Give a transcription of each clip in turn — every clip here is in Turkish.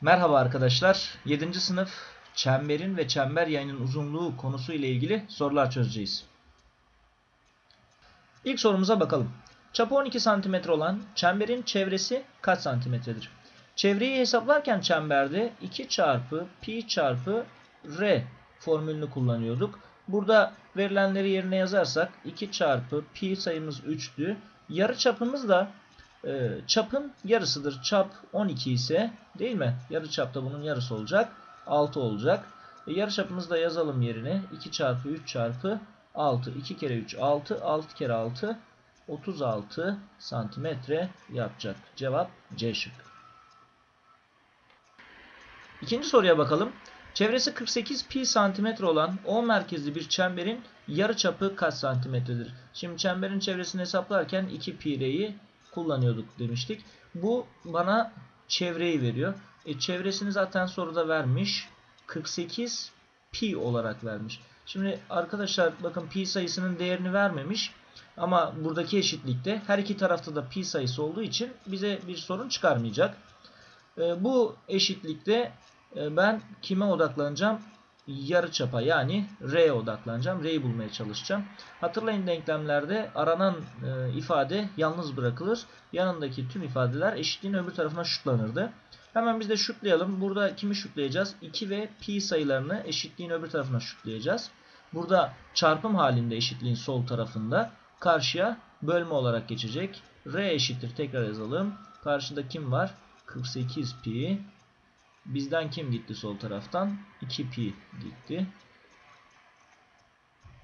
Merhaba arkadaşlar. 7. sınıf çemberin ve çember yayının uzunluğu konusu ile ilgili sorular çözeceğiz. İlk sorumuza bakalım. Çapı 12 cm olan çemberin çevresi kaç santimetredir? Çevreyi hesaplarken çemberde 2 çarpı pi çarpı r formülünü kullanıyorduk. Burada verilenleri yerine yazarsak 2 çarpı pi sayımız 3'tü. Yarı çapımız da e, çapın yarısıdır. Çap 12 ise değil mi? Yarı çapta bunun yarısı olacak. 6 olacak. E, yarı çapımızı da yazalım yerine. 2 çarpı 3 çarpı 6. 2 kere 3 6. 6 kere 6 36 santimetre yapacak. Cevap C şıkkı. İkinci soruya bakalım. Çevresi 48 pi santimetre olan O merkezli bir çemberin yarıçapı kaç santimetredir? Şimdi çemberin çevresini hesaplarken 2 pi kullanıyorduk demiştik. Bu bana çevreyi veriyor. E, çevresini zaten soruda vermiş. 48 pi olarak vermiş. Şimdi arkadaşlar bakın pi sayısının değerini vermemiş. Ama buradaki eşitlikte her iki tarafta da pi sayısı olduğu için bize bir sorun çıkarmayacak. E, bu eşitlikte e, ben kime odaklanacağım? Yarıçapa yani R'ye odaklanacağım. R'yi bulmaya çalışacağım. Hatırlayın denklemlerde aranan e, ifade yalnız bırakılır. Yanındaki tüm ifadeler eşitliğin öbür tarafına şutlanırdı. Hemen biz de şutlayalım. Burada kimi şutlayacağız? 2 ve pi sayılarını eşitliğin öbür tarafına şutlayacağız. Burada çarpım halinde eşitliğin sol tarafında karşıya bölme olarak geçecek. R eşittir. Tekrar yazalım. Karşıda kim var? 48 pi Bizden kim gitti sol taraftan? 2pi gitti.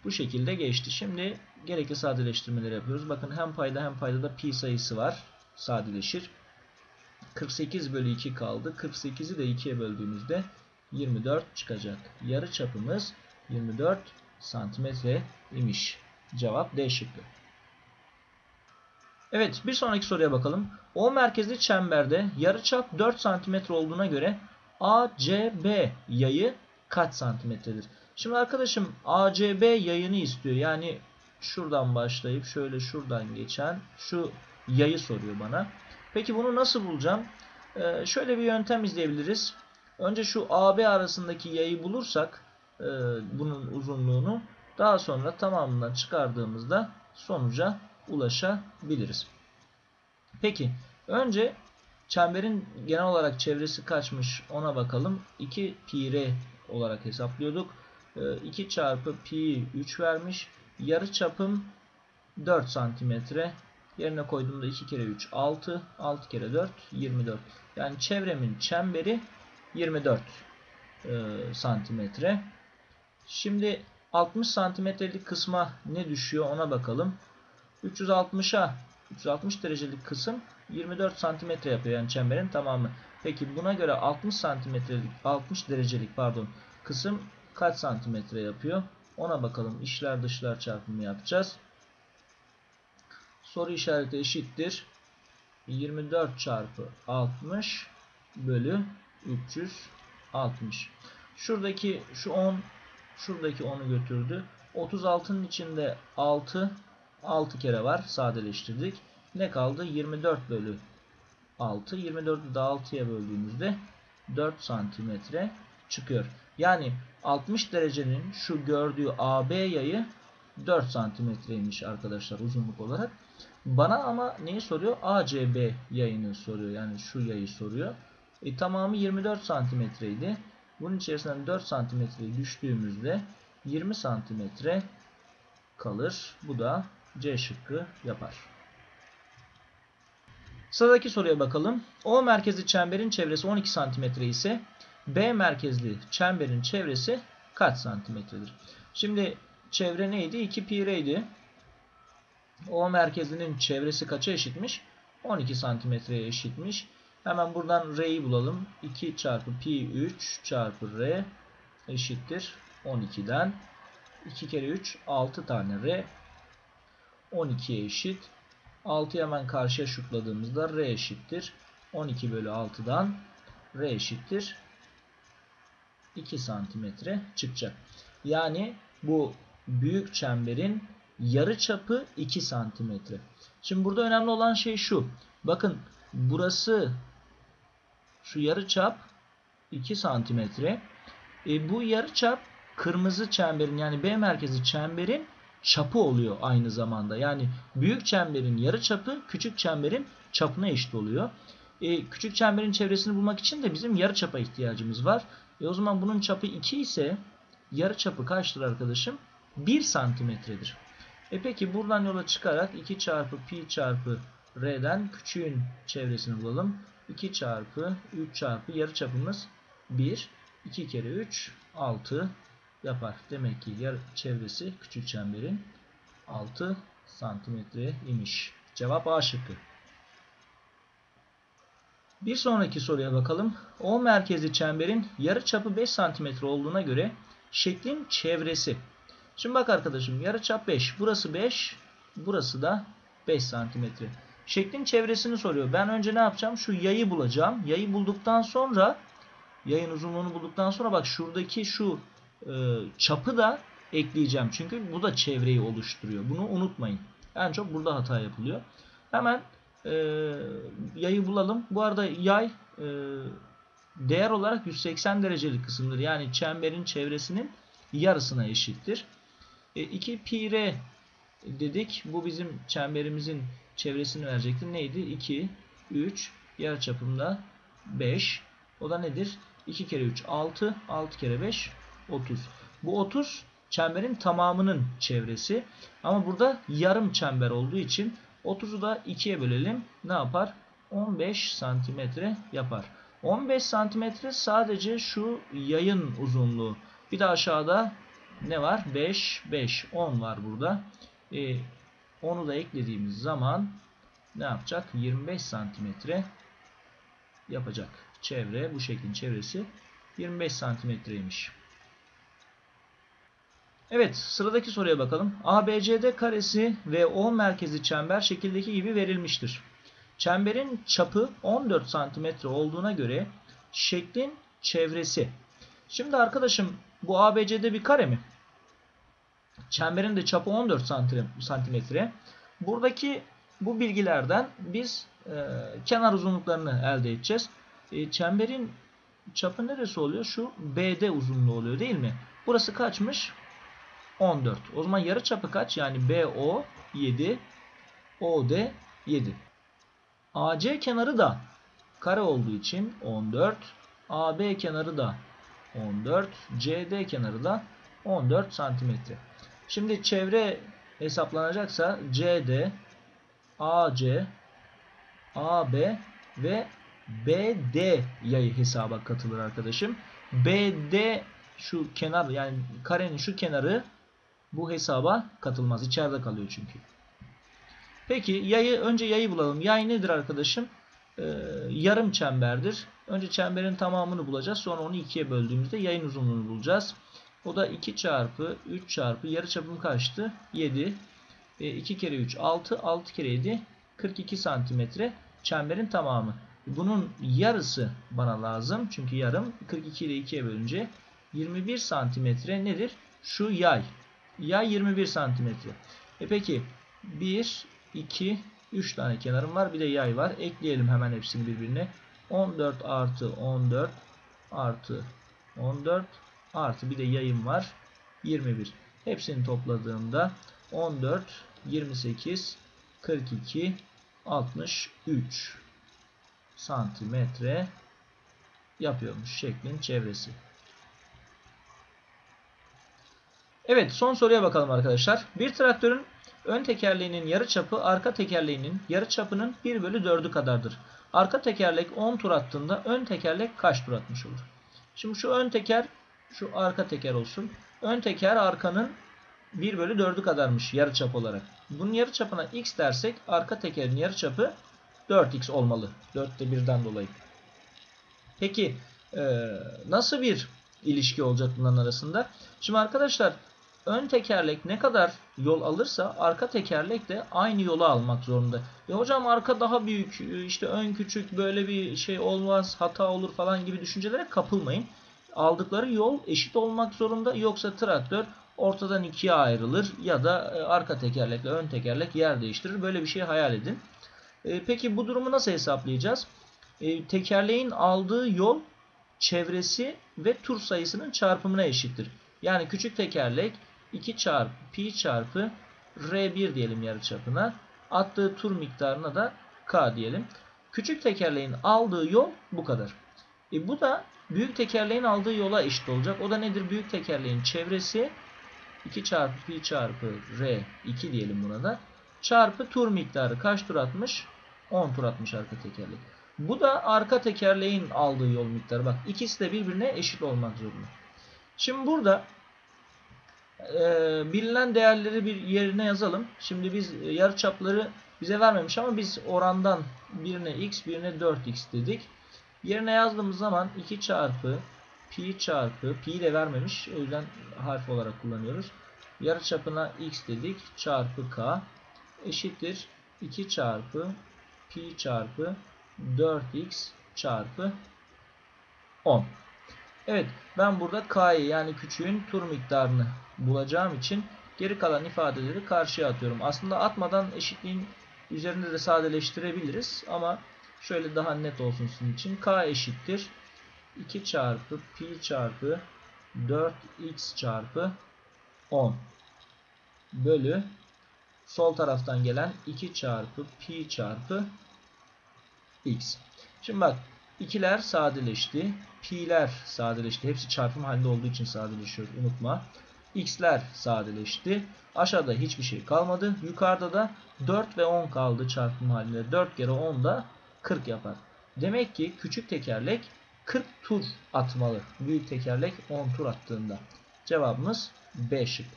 Bu şekilde geçti. Şimdi gerekli sadeleştirmeleri yapıyoruz. Bakın hem payda hem payda da pi sayısı var. Sadeleşir. 48 bölü 2 kaldı. 48'i de 2'ye böldüğümüzde 24 çıkacak. Yarı çapımız 24 santimetre imiş. Cevap D şıkkı. Evet bir sonraki soruya bakalım. O merkezli çemberde yarıçap 4 cm olduğuna göre ACB yayı kaç santimetredir? Şimdi arkadaşım ACB yayını istiyor. Yani şuradan başlayıp şöyle şuradan geçen şu yayı soruyor bana. Peki bunu nasıl bulacağım? Ee, şöyle bir yöntem izleyebiliriz. Önce şu AB arasındaki yayı bulursak e, bunun uzunluğunu daha sonra tamamından çıkardığımızda sonuca ulaşabiliriz. Peki önce çemberin genel olarak çevresi kaçmış ona bakalım. 2 pi r olarak hesaplıyorduk. 2 çarpı pi 3 vermiş. Yarı çapım 4 santimetre. Yerine koyduğumda 2 kere 3 6. 6 kere 4 24. Yani çevremin çemberi 24 e, santimetre. Şimdi 60 santimetrelik kısma ne düşüyor ona bakalım. 360'a 360 derecelik kısım 24 santimetre yapıyor yani çemberin tamamı. Peki buna göre 60 santimetrelik 60 derecelik pardon kısım kaç santimetre yapıyor? Ona bakalım. İşler dışlar çarpımı yapacağız. Soru işareti eşittir. 24 çarpı 60 bölü 360. Şuradaki şu 10 şuradaki 10'u götürdü. 36'nın içinde 6 6 kere var. Sadeleştirdik. Ne kaldı? 24 bölü 6. 24'ü de 6'ya böldüğümüzde 4 santimetre çıkıyor. Yani 60 derecenin şu gördüğü AB yayı 4 santimetreymiş arkadaşlar uzunluk olarak. Bana ama neyi soruyor? ACB yayını soruyor. Yani şu yayı soruyor. E, tamamı 24 santimetreydi. Bunun içerisinden 4 santimetreyi düştüğümüzde 20 santimetre kalır. Bu da C şıkkı yapar. Sıradaki soruya bakalım. O merkezli çemberin çevresi 12 cm ise B merkezli çemberin çevresi kaç santimetredir? Şimdi çevre neydi? 2 pi r'ydi. O merkezinin çevresi kaça eşitmiş? 12 santimetreye eşitmiş. Hemen buradan r'yi bulalım. 2 çarpı pi 3 çarpı r eşittir 12'den. 2 kere 3 6 tane r 12'ye eşit. 6'yı hemen karşıya şutladığımızda R eşittir. 12 bölü 6'dan R eşittir. 2 santimetre çıkacak. Yani bu büyük çemberin yarı çapı 2 santimetre. Şimdi burada önemli olan şey şu. Bakın burası şu yarı çap 2 santimetre. E, bu yarıçap kırmızı çemberin yani B merkezi çemberin çapı oluyor aynı zamanda. Yani büyük çemberin yarıçapı küçük çemberin çapına eşit oluyor. E, küçük çemberin çevresini bulmak için de bizim yarıçapa ihtiyacımız var. E, o zaman bunun çapı 2 ise yarıçapı kaçtır arkadaşım? 1 santimetredir. E peki buradan yola çıkarak 2 çarpı pi çarpı r'den küçüğün çevresini bulalım. 2 çarpı 3 çarpı yarıçapımız 1. 2 kere 3 6 yapar. Demek ki yarı çevresi küçük çemberin 6 santimetre imiş. Cevap A şıkkı. Bir sonraki soruya bakalım. O merkezi çemberin yarıçapı 5 santimetre olduğuna göre şeklin çevresi. Şimdi bak arkadaşım yarıçap 5. Burası 5. Burası da 5 santimetre. Şeklin çevresini soruyor. Ben önce ne yapacağım? Şu yayı bulacağım. Yayı bulduktan sonra yayın uzunluğunu bulduktan sonra bak şuradaki şu çapı da ekleyeceğim. Çünkü bu da çevreyi oluşturuyor. Bunu unutmayın. En çok burada hata yapılıyor. Hemen e, yayı bulalım. Bu arada yay e, değer olarak 180 derecelik kısımdır. Yani çemberin çevresinin yarısına eşittir. E, 2 pi r dedik. Bu bizim çemberimizin çevresini verecektir. Neydi? 2, 3, yarıçapında 5. O da nedir? 2 kere 3 6, 6 kere 5 30. Bu 30 çemberin tamamının çevresi. Ama burada yarım çember olduğu için 30'u da 2'ye bölelim. Ne yapar? 15 santimetre yapar. 15 santimetre sadece şu yayın uzunluğu. Bir de aşağıda ne var? 5, 5, 10 var burada. E, onu da eklediğimiz zaman ne yapacak? 25 santimetre yapacak. Çevre, bu şeklin çevresi 25 santimetreymiş. Evet sıradaki soruya bakalım. ABCD karesi ve O merkezi çember şekildeki gibi verilmiştir. Çemberin çapı 14 santimetre olduğuna göre şeklin çevresi. Şimdi arkadaşım bu ABCD bir kare mi? Çemberin de çapı 14 santimetre. Buradaki bu bilgilerden biz e, kenar uzunluklarını elde edeceğiz. E, çemberin çapı neresi oluyor? Şu BD uzunluğu oluyor değil mi? Burası kaçmış? 14. O zaman yarı çapı kaç? Yani BO 7, OD 7. AC kenarı da kare olduğu için 14. AB kenarı da 14. CD kenarı da 14 santimetre. Şimdi çevre hesaplanacaksa CD, AC, AB ve BD yayı hesaba katılır arkadaşım. BD şu kenar yani karenin şu kenarı bu hesaba katılmaz. İçeride kalıyor çünkü. Peki yayı önce yayı bulalım. Yay nedir arkadaşım? Ee, yarım çemberdir. Önce çemberin tamamını bulacağız. Sonra onu ikiye böldüğümüzde yayın uzunluğunu bulacağız. O da 2 çarpı 3 çarpı yarı çapım kaçtı? 7. E, 2 kere 3 6. 6 kere 7 42 santimetre çemberin tamamı. Bunun yarısı bana lazım. Çünkü yarım 42 ile 2'ye bölünce 21 santimetre nedir? Şu yay. Yay 21 santimetre. E peki 1, 2, 3 tane kenarım var. Bir de yay var. Ekleyelim hemen hepsini birbirine. 14 artı 14 artı 14 artı bir de yayım var. 21. Hepsini topladığımda 14, 28, 42, 63 santimetre yapıyormuş şeklin çevresi. Evet son soruya bakalım arkadaşlar. Bir traktörün ön tekerleğinin yarı çapı arka tekerleğinin yarı çapının 1 bölü 4'ü kadardır. Arka tekerlek 10 tur attığında ön tekerlek kaç tur atmış olur? Şimdi şu ön teker şu arka teker olsun. Ön teker arkanın 1 bölü 4'ü kadarmış yarı çap olarak. Bunun yarı çapına x dersek arka tekerin yarı çapı 4x olmalı. 4'te 1'den dolayı. Peki nasıl bir ilişki olacak bunların arasında? Şimdi arkadaşlar ön tekerlek ne kadar yol alırsa arka tekerlek de aynı yolu almak zorunda. E hocam arka daha büyük işte ön küçük böyle bir şey olmaz hata olur falan gibi düşüncelere kapılmayın. Aldıkları yol eşit olmak zorunda yoksa traktör ortadan ikiye ayrılır ya da arka tekerlekle ön tekerlek yer değiştirir. Böyle bir şey hayal edin. E, peki bu durumu nasıl hesaplayacağız? E, tekerleğin aldığı yol çevresi ve tur sayısının çarpımına eşittir. Yani küçük tekerlek 2 çarpı pi çarpı r1 diyelim yarıçapına. Attığı tur miktarına da k diyelim. Küçük tekerleğin aldığı yol bu kadar. E bu da büyük tekerleğin aldığı yola eşit olacak. O da nedir? Büyük tekerleğin çevresi 2 çarpı pi çarpı r 2 diyelim buna da. Çarpı tur miktarı kaç tur atmış? 10 tur atmış arka tekerlek. Bu da arka tekerleğin aldığı yol miktarı. Bak ikisi de birbirine eşit olmak zorunda. Şimdi burada e, bilinen değerleri bir yerine yazalım. Şimdi biz e, yarıçapları bize vermemiş ama biz orandan birine x birine 4x dedik. Yerine yazdığımız zaman 2 çarpı pi çarpı pi de vermemiş. O yüzden harf olarak kullanıyoruz. Yarıçapına x dedik. Çarpı k eşittir 2 çarpı pi çarpı 4x çarpı 10. Evet ben burada k'yı yani küçüğün tur miktarını bulacağım için geri kalan ifadeleri karşıya atıyorum. Aslında atmadan eşitliğin üzerinde de sadeleştirebiliriz ama şöyle daha net olsun sizin için. k eşittir 2 çarpı pi çarpı 4x çarpı 10 bölü sol taraftan gelen 2 çarpı pi çarpı x. Şimdi bak ikiler sadeleşti. Pi'ler sadeleşti. Hepsi çarpım halinde olduğu için sadeleşiyor. Unutma. X'ler sadeleşti. Aşağıda hiçbir şey kalmadı. Yukarıda da 4 ve 10 kaldı çarpım halinde. 4 kere 10 da 40 yapar. Demek ki küçük tekerlek 40 tur atmalı. Büyük tekerlek 10 tur attığında. Cevabımız B şıkkı.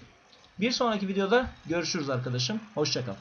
Bir sonraki videoda görüşürüz arkadaşım. Hoşçakal.